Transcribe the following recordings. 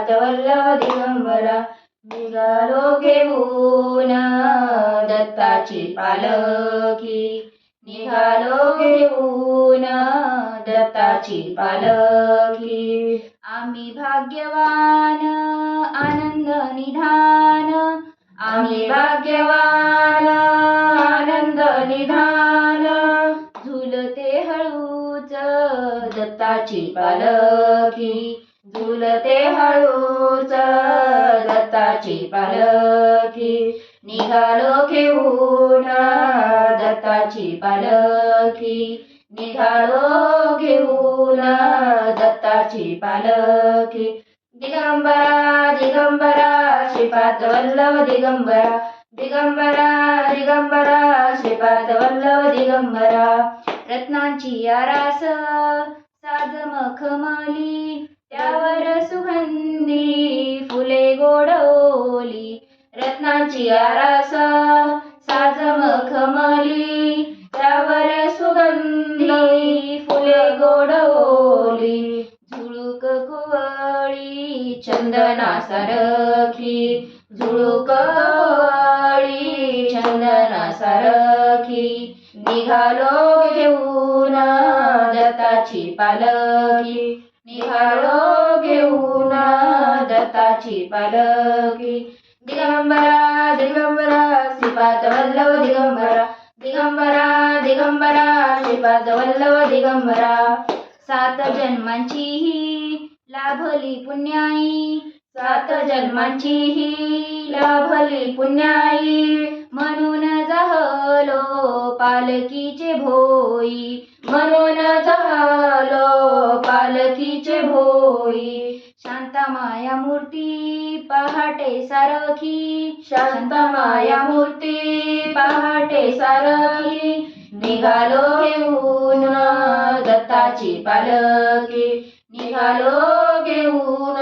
श्रीपाद वल्लभ दिगंबरा निघालो घेऊन दत्ताची पालखी. निघालो घेऊन दत्ताची पालखी. आम्ही भाग्यवान आनंद निधान. आम्ही भाग्यवान आनंद निधान. झुलते हळूच दत्ताची पालखी. झुलते हळूच दत्ताची पालखी. निघालो घेऊन दत्ताची पालखी. निघालो घेऊन दत्ताची पालखी. दिगंबरा दिगंबरा श्रीपाद वल्लभ दिगंबरा. दिगंबरा दिगंबरा श्रीपाद वल्लभ दिगंबरा. रत्नांची आरास साज मखमली रत्नाची आरास साज मखमली त्यावर सुगंधी फुले गोडवली झुळूक कुवळी चंदना सारखी झुळूक कुवळी चंदना सारखी निघालो घेऊन दत्ताची पालखी निघालो घेऊन दत्ताची पालखी दिगंबरा दिगंबरा श्रीपाद वल्लभ दिगंबरा. दिगंबरा दिगंबरा श्रीपाद वल्लभ दिगंबरा. सात जन्मांची ही लाभली पुण्याई. सात जन्मांची ही लाभली पुण्याई. म्हणून जहलो पालकीचे भोई. म्हणून जहलो पालकीचे भोई. शांता माया मूर्ती पहाटे सारखी. शांता माया मूर्ती पहाटे सारखी. निघालो घेऊन दत्ताची पालखी. निघालो घेऊन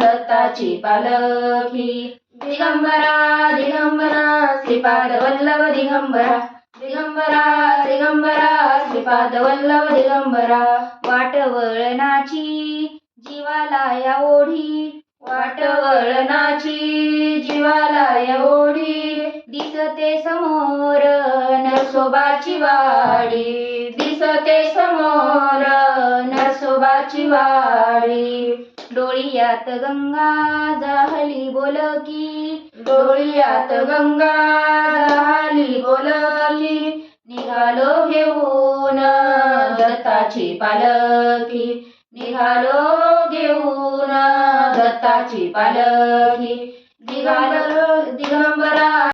दत्ताची पालखी. दिगंबरा दिगंबरा श्रीपाद वल्लभ दिगंबरा. दिगंबरा दिगंबरा श्रीपाद वल्लभ दिगंबरा. वाटवळणाची जीवाला या ओढी वाटवळणाची जीवाला या ओढी दिसते समोर नरसोबाची वाडी. दिसते समोर नरसोबाची वाडी. डोळियात गंगा जाहली बोलकी. डोळियात गंगा जाहली बोलकी. निघालो घेऊन दत्ताची पालकी निघालो दत्ताची पालखी. दिगंबर दिगंबरा